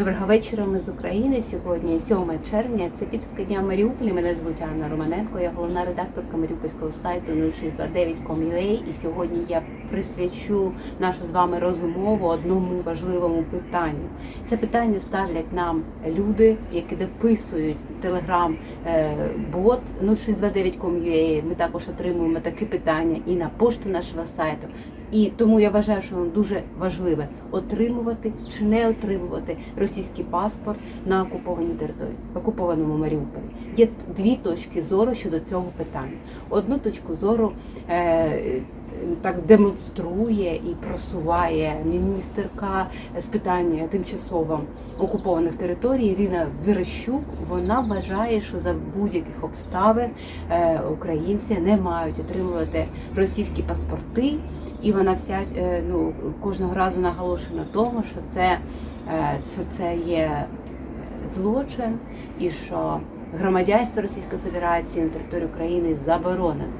Доброго вечора. Ми з України. Сьогодні 7 червня. Це підсумки дня Маріуполі. Мене звуть Анна Романенко. Я головна редакторка маріупольського сайту 0629.com.ua. І сьогодні я присвячу нашу з вами розмову одному важливому питанню. Це питання ставлять нам люди, які дописують телеграм бот 0629.com.ua. Ми також отримуємо такі питання і на пошту нашого сайту. І тому я вважаю, що дуже важливе отримувати чи не отримувати російський паспорт на окупованій території, окупованому Маріуполі. Є дві точки зору щодо цього питання. Одну точку зору е, так демонструє і просуває міністерка з питання тимчасово окупованих територій Ірина Верещук. Вона вважає, що за будь-яких обставин е, українці не мають отримувати російські паспорти. І вона вся е, ну кожного разу наголошує на тому, що це, е, що це є злочин, і що громадянство Російської Федерації на території України заборонено.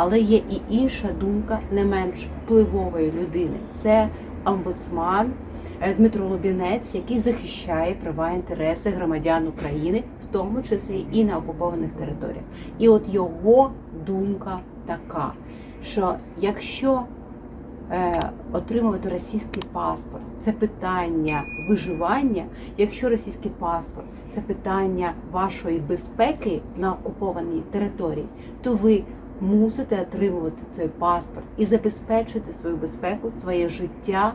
Але є і інша думка, не менш впливової людини. Це омбудсман е, Дмитро Лубінець, який захищає права і інтереси громадян України, в тому числі і на окупованих територіях. І от його думка така, що якщо е, отримувати російський паспорт це питання виживання, якщо російський паспорт це питання вашої безпеки на окупованій території, то ви мусите отримувати цей паспорт і забезпечити свою безпеку, своє життя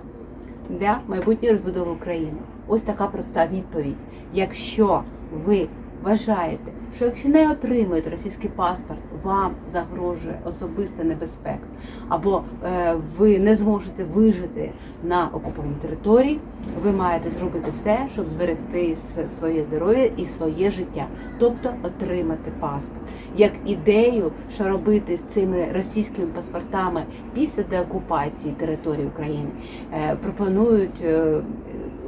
для майбутньої розбудови України. Ось така проста відповідь. Якщо ви вважаєте, що якщо не отримуєте російський паспорт, вам загрожує особиста небезпека, або е, ви не зможете вижити на окупованій території, ви маєте зробити все, щоб зберегти своє здоров'я і своє життя, тобто отримати паспорт. Як ідею, що робити з цими російськими паспортами після деокупації території України, е, пропонують.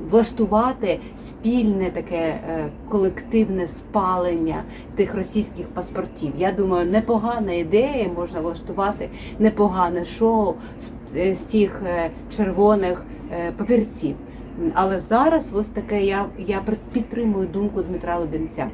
Влаштувати спільне таке е, колективне спалення тих російських паспортів. Я думаю, непогана ідея, можна влаштувати непогане шоу з, е, тих е, червоних папірців. Але зараз ось таке я, я підтримую думку Дмитра Лубінця.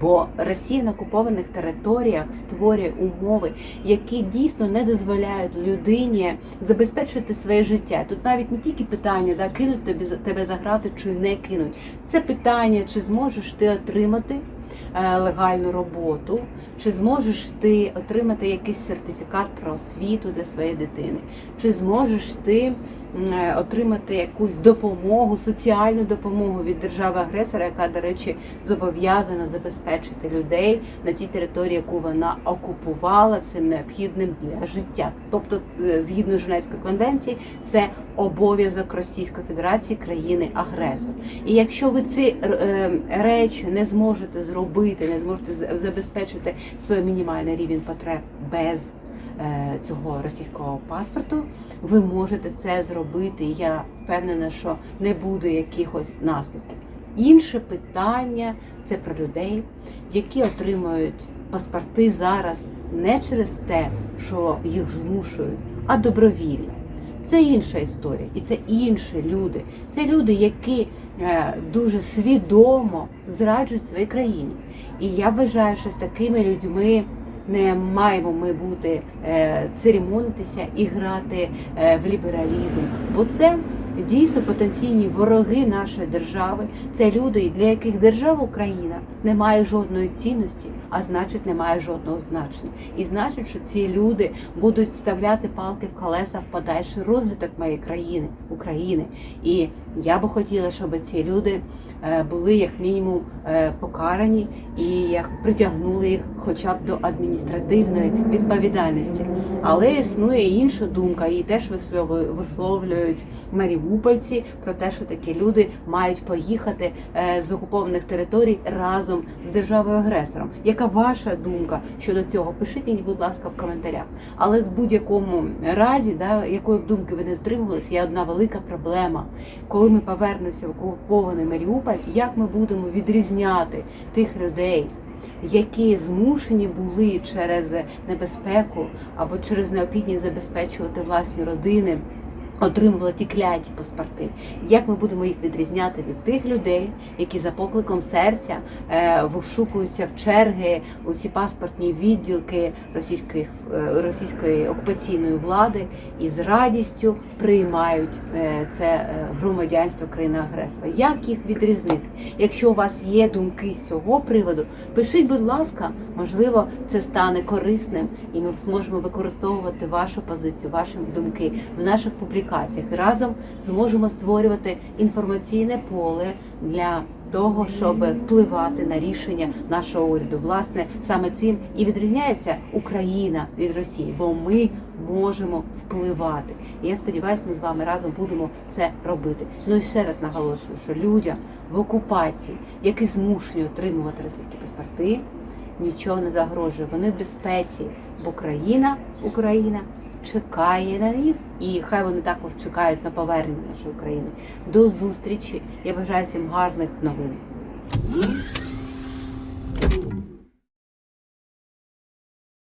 Бо Росія на окупованих територіях створює умови, які дійсно не дозволяють людині забезпечити своє життя. Тут навіть не тільки питання, да, кинуть тобі тебе заграти чи не кинуть. Це питання, чи зможеш ти отримати легальну роботу, чи зможеш ти отримати якийсь сертифікат про освіту для своєї дитини, чи зможеш ти е, отримати якусь допомогу, соціальну допомогу від держави-агресора, яка, до речі, зобов'язана забезпечити людей на тій території, яку вона окупувала всім необхідним для життя. Тобто, е, згідно Женевської конвенції, це обов'язок Російської Федерації країни-агресор. І якщо ви ці е, речі не зможете зробити, не зможете забезпечити свій мінімальний рівень потреб без е, цього російського паспорту, ви можете це зробити. Я впевнена, що не буде якихось наслідків. Інше питання це про людей, які отримують паспорти зараз не через те, що їх змушують, а добровільно. Це інша історія, і це інші люди. Це люди, які е, дуже свідомо зраджують своїй країні. І я вважаю, що з такими людьми не маємо ми бути е, церемонитися і грати е, в лібералізм, бо це дійсно потенційні вороги нашої держави. Це люди, для яких держава Україна не має жодної цінності, а значить, не має жодного значення. І значить, що ці люди будуть вставляти палки в колеса в подальший розвиток моєї країни, України. І я би хотіла, щоб ці люди е, були як мінімум е, покарані і як притягнули їх хоча б до адміністративної відповідальності. Але існує інша думка, її теж висловлю- висловлюють маріупольці про те, що такі люди мають поїхати е, з окупованих територій разом з державою агресором. Яка ваша думка щодо цього? Пишіть мені, будь ласка, в коментарях. Але з будь-якому разі, да, якої б думки ви не дотримувалися, є одна велика проблема. Коли ми повернемося в окупований Маріуполь, як ми будемо відрізняти тих людей, які змушені були через небезпеку або через необхідність забезпечувати власні родини отримували ті кляті паспорти. Як ми будемо їх відрізняти від тих людей, які за покликом серця е, вишукуються в черги усі паспортні відділки російської, е, російської окупаційної влади і з радістю приймають е, це громадянство країни-агресора? Як їх відрізнити? Якщо у вас є думки з цього приводу, пишіть, будь ласка, можливо, це стане корисним, і ми зможемо використовувати вашу позицію, ваші думки в наших публікаціях. І разом зможемо створювати інформаційне поле для того, щоб впливати на рішення нашого уряду. Власне, саме цим і відрізняється Україна від Росії, бо ми можемо впливати. І я сподіваюся, ми з вами разом будемо це робити. Ну і ще раз наголошую, що людям в окупації, які змушені отримувати російські паспорти, нічого не загрожує. Вони в безпеці, бо країна, Україна чекає на них, і хай вони також чекають на повернення нашої України. До зустрічі. Я бажаю всім гарних новин.